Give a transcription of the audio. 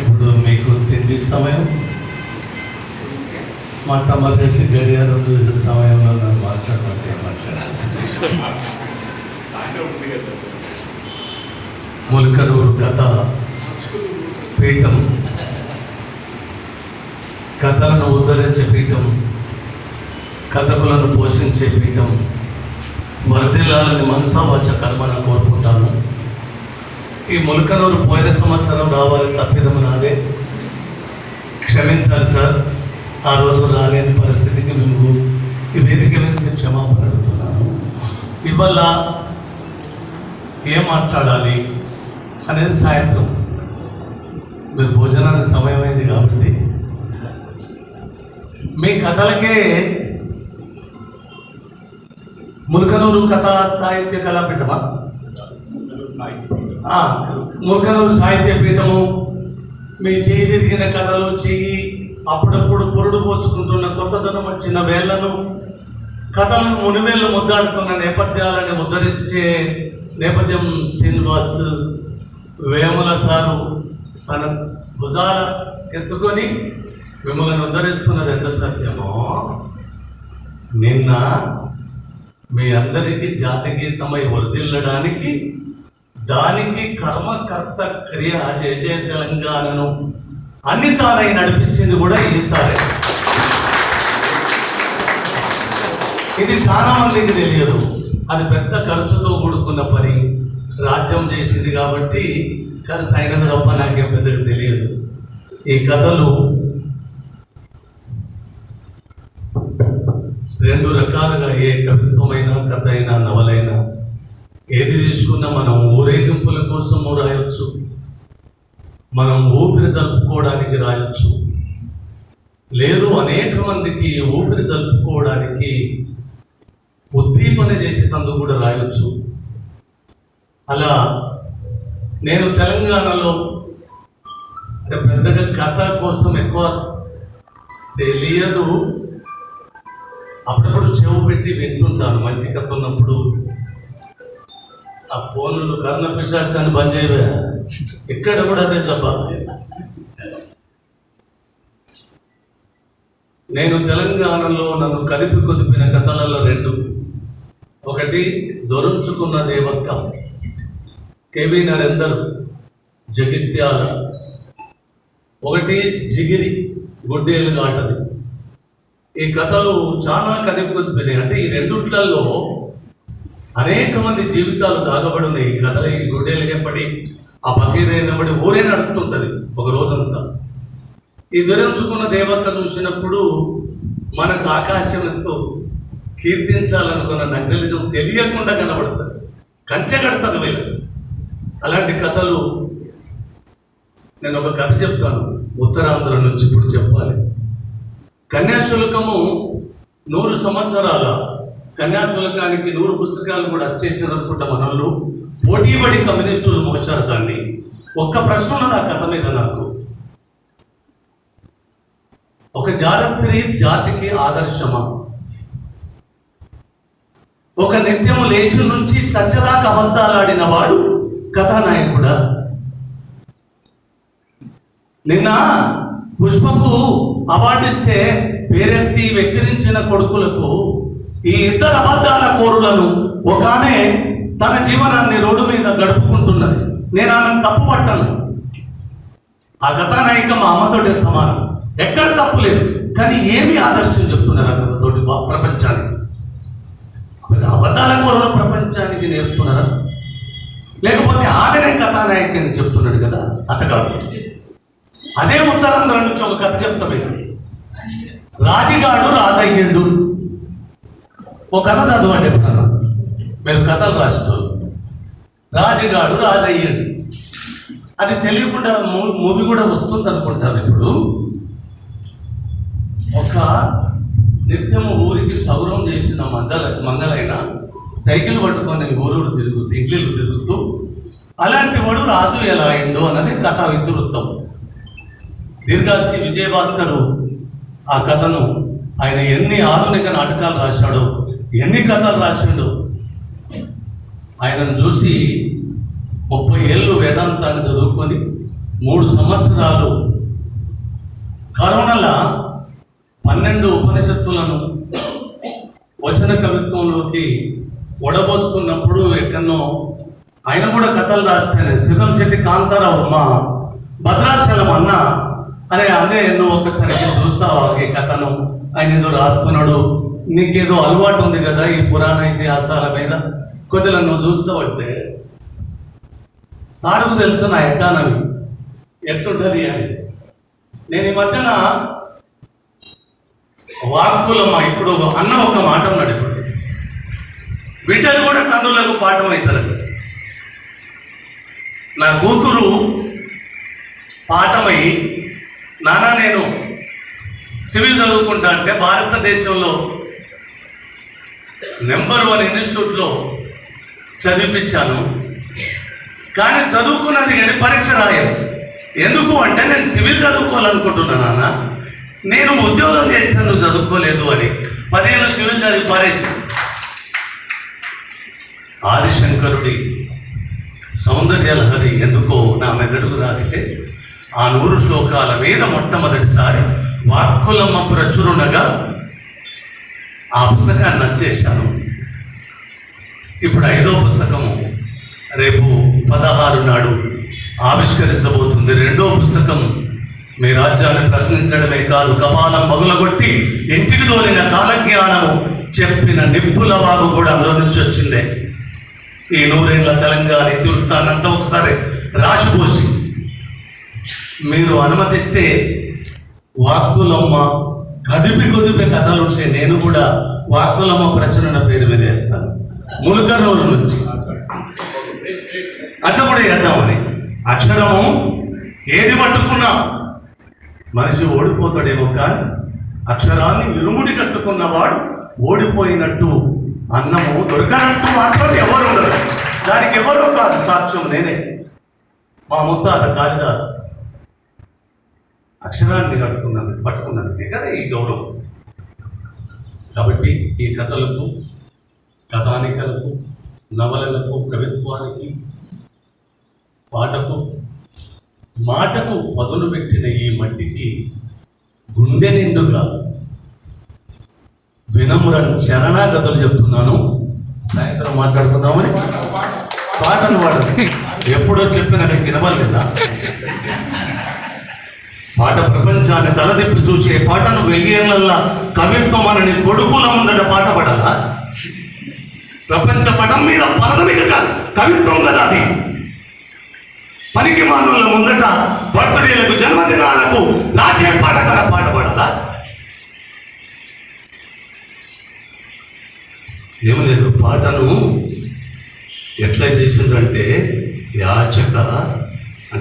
ఇప్పుడు మీకు తిండి సమయం? మా తమరేసి గడియారం చూసే సమయంలో నన్ను మాట్లాడమంటే మాట్లాడాలి? ములకరూరు కథ పీఠం. కథలను ఉద్ధరించే పీఠం కథకులను పోషించే పీఠం. వర్ధిల్లాలని మనసా వచ్చ కర్మను కోరుకుంటాను. ఈ ములకనూరు పోయిన సంవత్సరం రావాలి తప్పిదము నాదే. క్షమించాలి సార్ ఆ రోజు రాలేని పరిస్థితికి మేము ఈ వేదిక నుంచి క్షమాపణ అడుగుతున్నాను. ఇవాళ ఏం మాట్లాడాలి అనేది సాయంత్రం. మీరు భోజనానికి సమయమైంది కాబట్టి. మీ కథలకే ములకనూరు కథా సాహిత్య కళాపీఠమా? సాహిత్య. ములకనూరు సాహిత్య పీఠము మీ చేయి తిరిగిన కథలు చెయ్యి అప్పుడప్పుడు పొరుడు పోసుకుంటున్న కొత్తదనం వచ్చిన వేళ్ళను కథలను మునివేళ్ళు ముద్దాడుతున్న నేపథ్యాలని ఉద్ధరించే నేపథ్యం శ్రీనివాస్ వేముల సారు తన భుజాల ఎత్తుకొని మిమ్మల్ని ఉద్ధరిస్తున్నది ఎంత సత్యమో? నిన్న మీ అందరికీ జాతి గీతమై వర్ధిల్లడానికి దానికి కర్మకర్త క్రియ జయ జయ తెలంగాణను అన్ని తానై నడిపించింది కూడా ఈసారి ఇది చాలా మందికి తెలియదు. అది పెద్ద ఖర్చుతో కూడుకున్న పని. రాజ్యం చేసింది కాబట్టి ఖర్చు అయినది తప్ప నాకేం పెద్దకు తెలియదు. ఈ కథలు రెండు రకాలుగా ఏ కవిత్వమైన కథ అయినా నవలైనా ఏది తీసుకున్నా మనం ఊరేగింపుల కోసము రాయొచ్చు. మనం ఊపిరి జరుపుకోవడానికి రాయొచ్చు. లేదు అనేక మందికి ఊపిరి జరుపుకోవడానికి ఉద్దీపన చేసేటందుకు కూడా రాయొచ్చు. అలా నేను తెలంగాణలో అంటే పెద్దగా కథ కోసం ఎక్కువ తెలియదు. అప్పుడప్పుడు చెవు పెట్టి వింటుంటాను మంచి కథ ఉన్నప్పుడు. ఆ ఫోన్లు కర్ణ పిశాచాన్ని బంద్ ఇక్కడ కూడా అదే చెప్పాలి నేను తెలంగాణలో నన్ను కలిపి కొదిపిన కథలలో రెండు. ఒకటి దొరుంచుకున్న దేవక్క. కేబీ నరేందర్ జగిత్యాల. ఒకటి జిగిరి గుడ్డేలు నాటది ఈ కథలు చాలా కలిపి కొదిపినాయి అంటే ఈ రెండుట్లలో అనేక మంది జీవితాలు దాగబడి ఉన్నాయి ఈ కథలు ఈ గుడ్డేలు పడి ఆ పకీరైనబడి ఊరే నడుపుతుంటుంది ఒక రోజంతా. ఈ ధరించుకున్న దేవత చూసినప్పుడు మనకు ఆకాశంతో కీర్తించాలనుకున్న నక్సలిజం తెలియకుండా కనబడుతుంది. కంచె కడుతుంది వీళ్ళకి అలాంటి కథలు నేను ఒక కథ చెప్తాను. ఉత్తరాంధ్ర నుంచి ఇప్పుడు చెప్పాలి. కన్యాశుల్కము నూరు సంవత్సరాల కన్యాశులకానికి నూరు పుస్తకాలు కూడా వచ్చేసారు అనుకుంటా మనల్ని పోటీపడి కమ్యూనిస్టులు మోచారు దాన్ని. ఒక్క ప్రశ్న ఉన్నది ఆ కథ మీద నాకు. ఒక జాత స్త్రీ జాతికి ఆదర్శమా? ఒక నిత్యము లేచి నుంచి సత్యదాకా అబద్ధాలాడిన వాడు కథానాయకుడా? నిన్న పుష్పకు అవార్డు ఇస్తే పేరెత్తి వెక్కిరించిన కొడుకులకు ఈ ఇద్దరు అబద్ధాల కోరులను ఒక ఆమె తన జీవనాన్ని రోడ్డు మీద గడుపుకుంటున్నది. నేను ఆమెను తప్పు పట్టను ఆ కథానాయిక మా అమ్మతోటే సమానం. ఎక్కడ తప్పు లేదు. కానీ ఏమి ఆదర్శం చెప్తున్నారు ఆ కథతోటి? ఒక కథ చదవండి ఎప్పుడన్నా. మీరు కథలు రాస్తారు రాజుగాడు రాజయ్యుడు. అది తెలియకుండా మూ- మూవీ కూడా వస్తుంది అనుకుంటాను ఇప్పుడు. ఒక నిత్యము ఊరికి సౌరం చేసిన మంగళ మంగళైన సైకిల్ పట్టుకొని ఊరూరు తిరుగు ఇడ్లీలు తిరుగుతూ అలాంటి వాడు రాజు ఎలా అయిందో అన్నది కథ వితృత్వం దీర్ఘాసి విజయభాస్కరు ఆ కథను ఆయన ఎన్ని ఆధునిక నాటకాలు రాశాడో ఎన్ని కథలు రాసిండు? ఆయనను చూసి ముప్పై ఏళ్ళు వేదాంతాన్ని చదువుకొని మూడు సంవత్సరాలు కరోనాల పన్నెండు ఉపనిషత్తులను వచన కవిత్వంలోకి ఒడబోసుకున్నప్పుడు ఎక్కడో ఆయన కూడా కథలు రాస్తాను. శివం చెట్టి కాంతారావు మా భద్రాచలం అన్న. అరే అదే నువ్వు ఒకసారి చూస్తావా ఈ కథను? ఆయన ఏదో రాస్తున్నాడు. నీకేదో అలవాటు ఉంది కదా ఈ పురాణ ఇతిహాసాల మీద? కొద్దిగా నువ్వు చూస్తావంటే. సారుకు తెలుసు నా ఎకానమీ. ఎట్లుంటుంది అని. నేను ఈ మధ్యన వాక్కులమ్మ ఇప్పుడు అన్న ఒక మాట ఉన్నాడు ఇప్పుడు. బిడ్డలు కూడా తండ్రులకు పాఠం అవుతారు. నా కూతురు పాఠమై నానా నేను సివిల్ చదువుకుంటా అంటే భారతదేశంలో నెంబర్ వన్ ఇన్స్టిట్యూట్లో చదివించాను. కానీ చదువుకున్నది కానీ పరీక్ష రాయను. ఎందుకు అంటే నేను సివిల్ చదువుకోవాలనుకుంటున్నా నాన్న. నేను ఉద్యోగం చేస్తే నువ్వు చదువుకోలేదు అని. పదిహేను సివిల్ చదివి పారేసి. ఆదిశంకరుడి సౌందర్య లహరి ఎందుకో నా మెదడుకు దాటితే ఆ నూరు శ్లోకాల మీద మొట్టమొదటిసారి వాక్కులమ్మ ప్రచురుణగా ఆ పుస్తకాన్ని నచ్చేశాను. ఇప్పుడు ఐదో పుస్తకము రేపు పదహారు నాడు ఆవిష్కరించబోతుంది. రెండో పుస్తకం మీ రాజ్యాన్ని ప్రశ్నించడమే కాదు కపాలం మొగలగొట్టి ఇంటికి తోలిన కాలజ్ఞానము చెప్పిన నిప్పుల వాగు కూడా అందులో నుంచి వచ్చిందే. ఈ నూరేళ్ళ తెలంగాణ ఇతివృత్తాన్నంతా ఒకసారి రాసిపోసి మీరు అనుమతిస్తే వాక్కులమ్మ కదిపి కుదిపే కథలు ఉంటే నేను కూడా వాక్కులమ్మ ప్రచురణ పేరు మీద వేస్తాను. ములుకనూరు నుంచి. అట్లా కూడా వేద్దామని అక్షరము ఏది పట్టుకున్నా మనిషి ఓడిపోతాడేమో కానీ అక్షరాన్ని ఇరుముడి కట్టుకున్నవాడు ఓడిపోయినట్టు అన్నము దొరకనట్టు మాత్రం ఎవరు ఉండదు దానికి ఎవరో కాదు సాక్ష్యం నేనే. మా ముత్తాత కాళిదాస్. అక్షరాన్ని కట్టుకున్నది పట్టుకున్నది కదా ఈ గౌరవం. కాబట్టి ఈ కథలకు కథానికలకు నవలలకు కవిత్వానికి పాటకు మాటకు పదులు పెట్టిన ఈ మట్టికి గుండె నిండుగా వినమ్రన్ శరణాగతులు చెప్తున్నాను. సాయంత్రం మాట్లాడుకుందామని పాటను పాడదు ఎప్పుడో చెప్పిన నీకు వినవలేదా పాట ప్రపంచాన్ని తలదిప్పి చూసే పాటను వెయ్యేళ్ళల్లా కవిత్వం అని కొడుకుల ముందట పాట పడాలా ప్రపంచ పటం మీద పరదమిక కవిత్వం కదా అది? పనికి మానవుల ముందట బర్త్డేలకు జన్మదినాలకు రాసే పాట కూడా పాట పడాలా ఏమి లేదు పాటను ఎట్లా చేసిందంటే యాచక